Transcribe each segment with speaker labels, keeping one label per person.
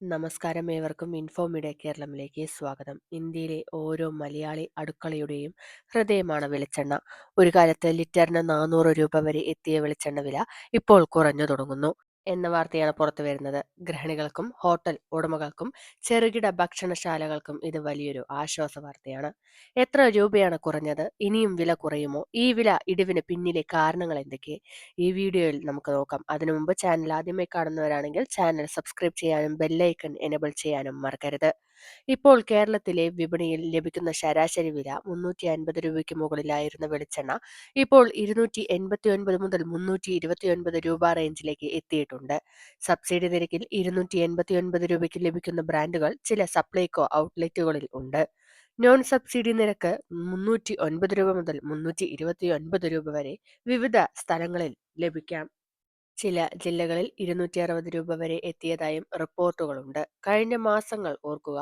Speaker 1: നമസ്കാരം ഏവർക്കും. Info media കേരളത്തിലേക്ക് സ്വാഗതം. ഇന്ത്യയിലെ ഓരോ മലയാളി അടുക്കളയുടെയും ഹൃദയമാണ് വെളിച്ചെണ്ണ. ഒരു കാലത്ത് ലിറ്ററിന് നാനൂറ് രൂപ വരെ എത്തിയ വെളിച്ചെണ്ണ വില ഇപ്പോൾ കുറഞ്ഞു തുടങ്ങുന്നു. എന്ന വാർത്തയാണ് പുറത്തു വരുന്നത്. ഗൃഹിണികൾക്കും ഹോട്ടൽ ഉടമകൾക്കും ചെറുകിട ഭക്ഷണശാലകൾക്കും ഇത് വലിയൊരു ആശ്വാസ വാർത്തയാണ്. എത്ര രൂപയാണ് കുറഞ്ഞത്? ഇനിയും വില കുറയുമോ? ഈ വില ഇടിവിന് പിന്നിലെ കാരണങ്ങൾ എന്തൊക്കെ? ഈ വീഡിയോയിൽ നമുക്ക് നോക്കാം. അതിനു മുമ്പ് ചാനൽ ആദ്യമായി കാണുന്നവരാണെങ്കിൽ ചാനൽ സബ്സ്ക്രൈബ് ചെയ്യാനും ബെല്ലൈക്കൺ എനേബിൾ ചെയ്യാനും മറക്കരുത്. ഇപ്പോൾ കേരളത്തിലെ വിപണിയിൽ ലഭിക്കുന്ന ശരാശരി വില മുന്നൂറ്റി അൻപത് രൂപയ്ക്ക് മുകളിലായിരുന്ന വെളിച്ചെണ്ണ ഇപ്പോൾ ഇരുന്നൂറ്റി എൺപത്തി ഒൻപത് മുതൽ മുന്നൂറ്റി ഇരുപത്തി ഒൻപത് രൂപ റേഞ്ചിലേക്ക് എത്തിയിട്ടുണ്ട്. സബ്സിഡി നിരക്കിൽ ഇരുന്നൂറ്റി എൺപത്തി ഒൻപത് രൂപയ്ക്ക് ലഭിക്കുന്ന ബ്രാൻഡുകൾ ചില സപ്ലൈകോ ഔട്ട്ലെറ്റുകളിൽ ഉണ്ട്. നോൺ സബ്സിഡി നിരക്ക് മുന്നൂറ്റി ഒൻപത് രൂപ മുതൽ മുന്നൂറ്റി ഇരുപത്തി ഒൻപത് രൂപ വരെ വിവിധ സ്ഥലങ്ങളിൽ ലഭിക്കാം. ചില ജില്ലകളിൽ ഇരുന്നൂറ്റി അറുപത് രൂപ വരെ എത്തിയതായും റിപ്പോർട്ടുകളുണ്ട്. കഴിഞ്ഞ മാസങ്ങൾ ഓർക്കുക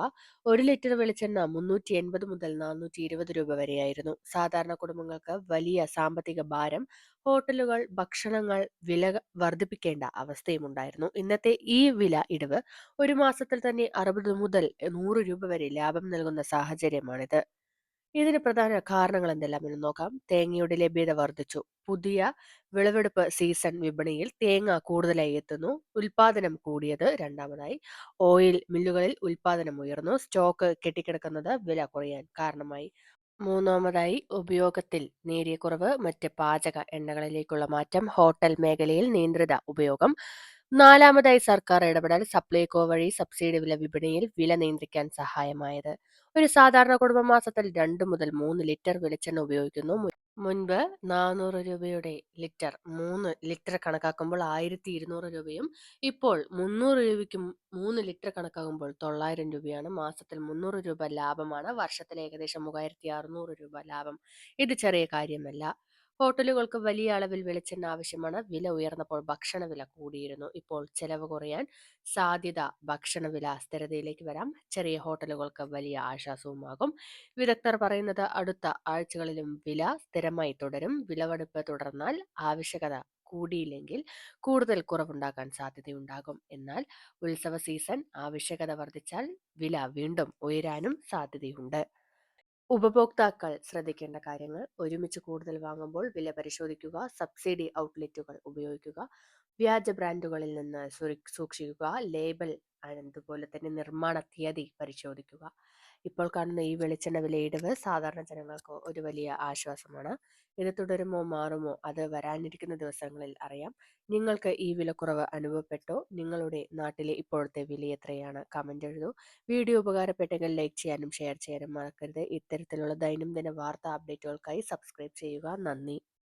Speaker 1: ഒരു ലിറ്റർ വെളിച്ചെണ്ണ മുന്നൂറ്റി എൺപത് മുതൽ നാനൂറ്റി ഇരുപത് രൂപ വരെയായിരുന്നു. സാധാരണ കുടുംബങ്ങൾക്ക് വലിയ സാമ്പത്തിക ഭാരം ഹോട്ടലുകൾ ഭക്ഷണങ്ങൾ വില വർദ്ധിപ്പിക്കേണ്ട അവസ്ഥയും ഉണ്ടായിരുന്നു. ഇന്നത്തെ ഈ വില ഇടിവ് ഒരു മാസത്തിൽ തന്നെ അറുപത് മുതൽ നൂറ് രൂപ വരെ ലാഭം നൽകുന്ന സാഹചര്യമാണിത്. ഇതിന് പ്രധാന കാരണങ്ങൾ എന്തെല്ലാം എന്ന് നോക്കാം. തേങ്ങയുടെ ലഭ്യത വർദ്ധിച്ചു. പുതിയ വിളവെടുപ്പ് സീസൺ വിപണിയിൽ തേങ്ങ കൂടുതലായി എത്തുന്നു. ഉൽപാദനം കൂടിയത് രണ്ടാമതായി. ഓയിൽ മില്ലുകളിൽ ഉൽപാദനം ഉയർന്നു. സ്റ്റോക്ക് കെട്ടിക്കിടക്കുന്നത് വില കുറയാൻ കാരണമായി. മൂന്നാമതായി ഉപയോഗത്തിൽ നേരിയ കുറവ്. മറ്റ് പാചക എണ്ണകളിലേക്കുള്ള മാറ്റം. ഹോട്ടൽ മേഖലയിൽ നിയന്ത്രിത ഉപയോഗം. നാലാമതായി സർക്കാർ ഇടപെടൽ സപ്ലൈകോ വഴി സബ്സിഡി വില വിപണിയിൽ വില നിയന്ത്രിക്കാൻ സഹായമായത്. ഒരു സാധാരണ കുടുംബ മാസത്തിൽ രണ്ട് മുതൽ മൂന്ന് ലിറ്റർ വെളിച്ചെണ്ണ ഉപയോഗിക്കുന്നു. മുൻപ് നാനൂറ് രൂപയുടെ ലിറ്റർ മൂന്ന് ലിറ്റർ കണക്കാക്കുമ്പോൾ ആയിരത്തി ഇരുന്നൂറ് രൂപയും ഇപ്പോൾ മുന്നൂറ് രൂപയ്ക്ക് മൂന്ന് ലിറ്റർ കണക്കാക്കുമ്പോൾ തൊള്ളായിരം രൂപയാണ്. മാസത്തിൽ മുന്നൂറ് രൂപ ലാഭമാണ്. വർഷത്തിൽ ഏകദേശം മൂവായിരത്തി അറുന്നൂറ് രൂപ ലാഭം. ഇത് ചെറിയ കാര്യമല്ല. ഹോട്ടലുകൾക്ക് വലിയ അളവിൽ വെളിച്ചെണ്ണ ആവശ്യമാണ്. വില ഉയർന്നപ്പോൾ ഭക്ഷണ വില കൂടിയിരുന്നു. ഇപ്പോൾ ചെലവ് കുറയാൻ സാധ്യത ഭക്ഷണ വില സ്ഥിരതയിലേക്ക് വരാം. ചെറിയ ഹോട്ടലുകൾക്ക് വലിയ ആശ്വാസവുമാകും. വിദഗ്ധർ പറയുന്നത് അടുത്ത ആഴ്ചകളിലും വില സ്ഥിരമായി തുടരും. വിലവെടുപ്പ് തുടർന്നാൽ ആവശ്യകത കൂടിയില്ലെങ്കിൽ കൂടുതൽ കുറവുണ്ടാക്കാൻ സാധ്യതയുണ്ടാകും. എന്നാൽ ഉത്സവ സീസൺ ആവശ്യകത വർദ്ധിച്ചാൽ വില വീണ്ടും ഉയരാനും സാധ്യതയുണ്ട്. ഉപഭോക്താക്കൾ ശ്രദ്ധിക്കേണ്ട കാര്യങ്ങൾ. ഒരുമിച്ച് കൂടുതൽ വാങ്ങുമ്പോൾ വില പരിശോധിക്കുക സബ്സിഡി ഔട്ട്ലെറ്റുകൾ ഉപയോഗിക്കുക വ്യാജ ബ്രാൻഡുകളിൽ നിന്ന് സൂക്ഷിക്കുക ലേബൽ അതുപോലെ തന്നെ നിർമ്മാണ തീയതി പരിശോധിക്കുക. ഇപ്പോൾ കാണുന്ന ഈ വെളിച്ചെണ്ണ വിലയിടിവ് സാധാരണ ജനങ്ങൾക്ക് ഒരു വലിയ ആശ്വാസമാണ്. ഇത് തുടരുമോ മാറുമോ അത് വരാനിരിക്കുന്ന ദിവസങ്ങളിൽ അറിയാം. നിങ്ങൾക്ക് ഈ വിലക്കുറവ് അനുഭവപ്പെട്ടോ? നിങ്ങളുടെ നാട്ടിലെ ഇപ്പോഴത്തെ വില എത്രയാണ്? കമന്റ് എഴുതൂ. വീഡിയോ ഉപകാരപ്പെട്ടെങ്കിൽ ലൈക്ക് ചെയ്യാനും ഷെയർ ചെയ്യാനും മറക്കരുത്. ഇത്തരത്തിലുള്ള ദൈനംദിന വാർത്താ അപ്ഡേറ്റുകൾക്കായി സബ്സ്ക്രൈബ് ചെയ്യുക. നന്ദി.